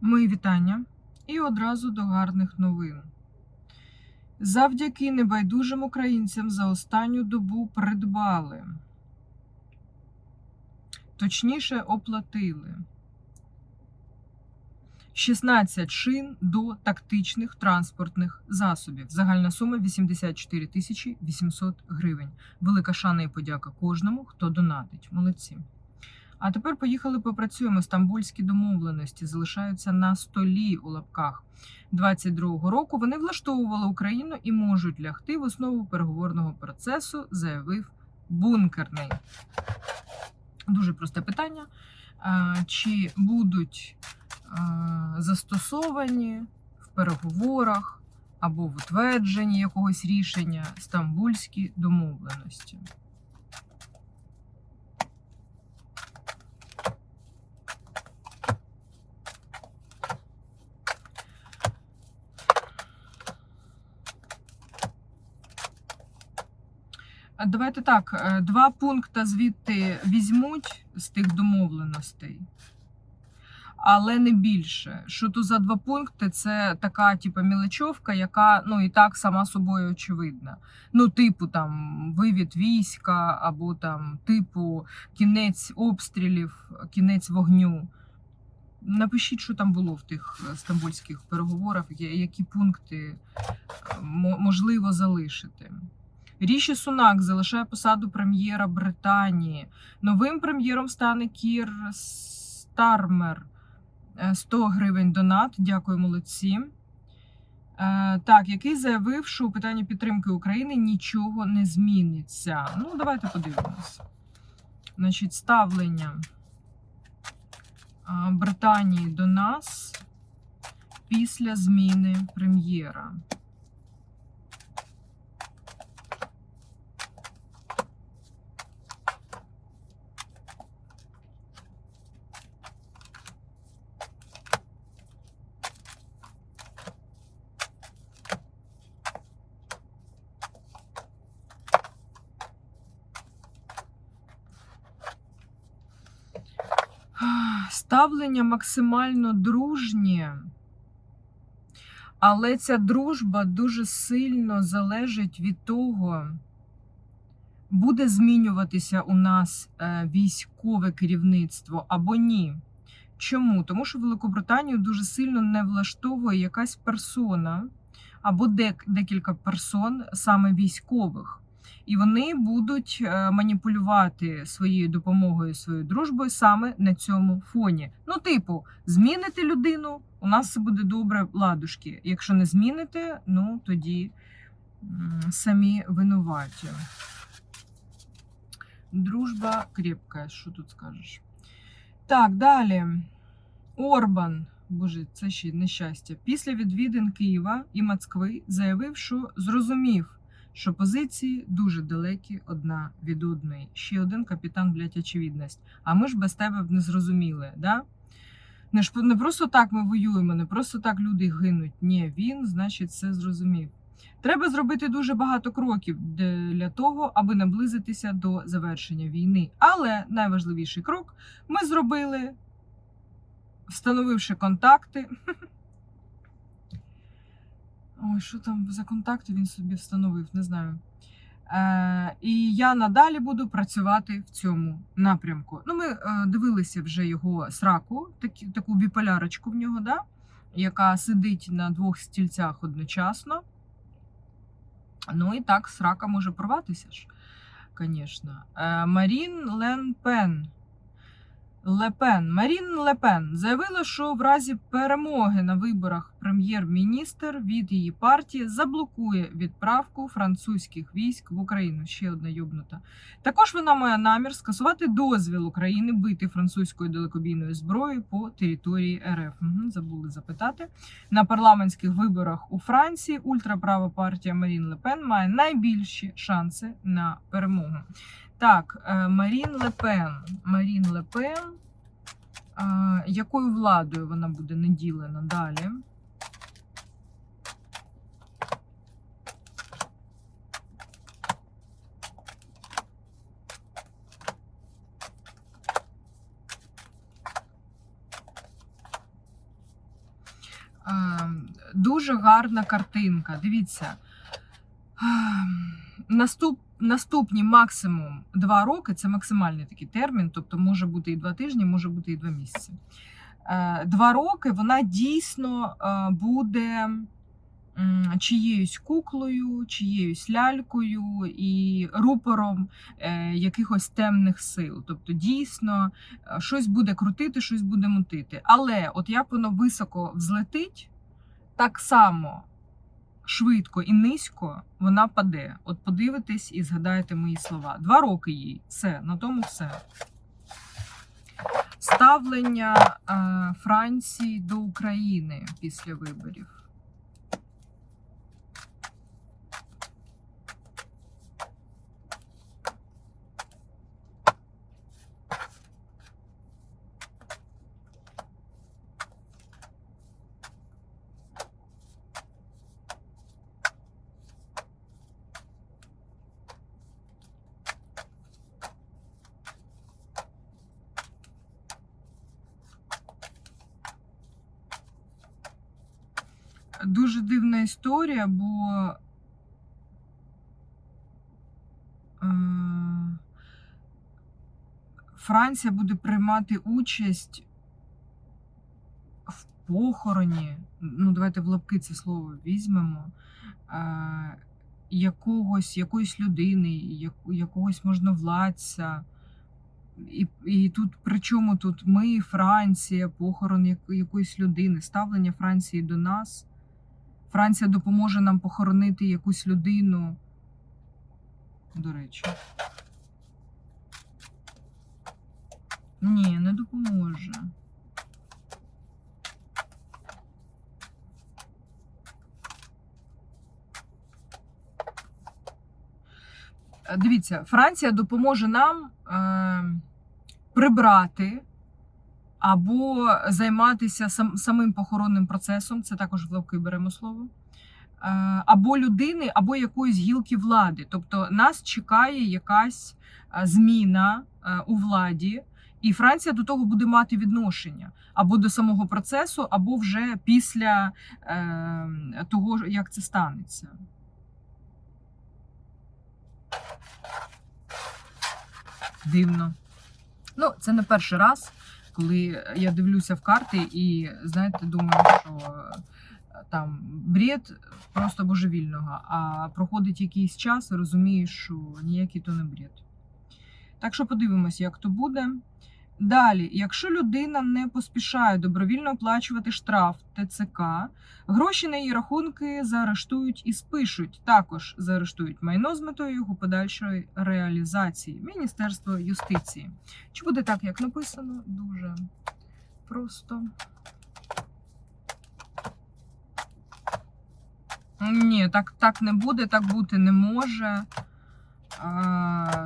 Мої вітання і одразу до гарних новин. Завдяки небайдужим українцям за останню добу придбали, точніше, оплатили 16 шин до тактичних транспортних засобів. Загальна сума 84 тисячі 800 гривень. Велика шана і подяка кожному, хто донатить. Молодці. А тепер поїхали попрацюємо. Стамбульські домовленості залишаються на столі у лапках 22-го року. Вони влаштовували Україну і можуть лягти в основу переговорного процесу, заявив бункерний. Дуже просте питання. Чи будуть застосовані в переговорах або в утвердженні якогось рішення стамбульські домовленості? Давайте так, е, два пункти звідти візьмуть з тих домовленостей, але не більше. Що то за два пункти це така, типу, мілочовка, яка ну і так сама собою очевидна. Ну, типу, там вивід війська, або там, типу, кінець обстрілів, кінець вогню. Напишіть, що там було в тих е, стамбульських переговорах, які пункти е, можливо залишити. Ріші Сунак залишає посаду прем'єра Британії. Новим прем'єром стане Кір Стармер. Е, 100 гривень донат. Дякую, молодці. Е, Так, який заявив, що у питанні підтримки України нічого не зміниться. Ну, давайте подивимось. Значить, ставлення Британії до нас після зміни прем'єра. Ставлення максимально дружнє, але ця дружба дуже сильно залежить від того, буде змінюватися у нас е, військове керівництво або ні. Чому? Тому що Великобританію дуже сильно не влаштовує якась персона або дек- декілька персон, саме військових. І вони будуть е, маніпулювати своєю допомогою, своєю дружбою саме на цьому фоні. Ну, типу, зміните людину, у нас все буде добре, ладушки. Якщо не зміните, ну тоді самі винуваті. Дружба крепка, що тут скажеш? Так, далі. Орбан. Боже, це ще нещастя. Після відвідин Києва і Москви заявив, що зрозумів, що позиції дуже далекі одна від одної. Ще один капітан, блядь, очевидність. А ми ж без тебе б не зрозуміли, да? Не, ж, не просто так ми воюємо, не просто так люди гинуть. Ні, він, значить, це зрозумів. Треба зробити дуже багато кроків для того, аби наблизитися до завершення війни. Але найважливіший крок ми зробили, встановивши контакти. Ой, що там за контакти він собі встановив, не знаю. Е, і я надалі буду працювати в цьому напрямку. Ну, ми е, дивилися вже його сраку, такі, таку біполярочку в нього, да? яка сидить на двох стільцях одночасно. Ну і так, срака може порватися ж, звісно. Е, Марін Лен Пен. Лепен Марін Лепен заявила, що в разі перемоги на виборах прем'єр-міністр від її партії заблокує відправку французьких військ в Україну. Ще одна йобнута. Також вона має намір скасувати дозвіл України бити французькою далекобійною зброєю по території РФ. Угу, забули запитати. На парламентських виборах у Франції ультраправа партія Марін Лепен має найбільші шанси на перемогу. Так, е, Марін Лепен. Марін Лепен. Якою владою вона буде наділена далі? Е, Дуже гарна картинка. Дивіться. Ем, Наступ, наступні максимум два роки це максимальний такий термін, тобто може бути і два тижні, може бути і два місяці. Е, Два роки вона дійсно е, буде чиєюсь куклою, чиєюсь лялькою і рупором е, якихось темних сил. Тобто, дійсно, щось буде крутити, щось буде мутити. Але от як воно високо взлетить, так само швидко і низько вона паде. От подивитесь і згадайте мої слова. Два роки їй. Все, на тому все. Ставлення е, Франції до України після виборів. Дуже дивна історія, бо е, Франція буде приймати участь в похороні. Ну, давайте в лапки це слово візьмемо. Е, якогось, якоїсь людини, як, якогось можновладця. І, і тут при чому тут ми, Франція, похорон як- якоїсь людини, ставлення Франції до нас. Франція допоможе нам похоронити якусь людину. До речі. Ні, не допоможе. Дивіться, Франція допоможе нам е, прибрати або займатися сам, самим похоронним процесом, це також в лавки беремо слово, е, або людини, або якоїсь гілки влади. Тобто нас чекає якась е, зміна е, у владі, і Франція до того буде мати відношення або до самого процесу, або вже після того, як це станеться. Дивно. Ну, це не перший раз, коли я дивлюся в карти і, знаєте, думаю, що е, там бред просто божевільного, а проходить якийсь час розумієш, що ніякий то не бред. Так що подивимось, як то буде. Далі, якщо людина не поспішає добровільно оплачувати штраф ТЦК, гроші на її рахунки заарештують і спишуть. Також заарештують майно з метою його подальшої реалізації. Міністерство юстиції. Чи буде так, як написано? Дуже просто. Ні, так, так не буде, так бути не може.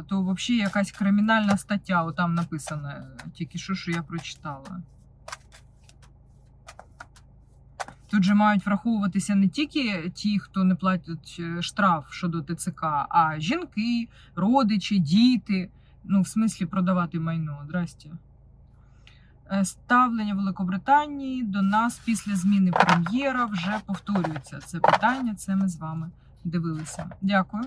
То взагалі якась кримінальна стаття, отам написано, тільки що, що я прочитала. Тут же мають враховуватися не тільки ті, хто не платять е, штраф щодо ТЦК, а жінки, родичі, діти. Ну, в смислі продавати майно. Здрасте. Е, Ставлення Великобританії до нас після зміни прем'єра вже повторюється. Це питання, це ми з вами дивилися. Дякую.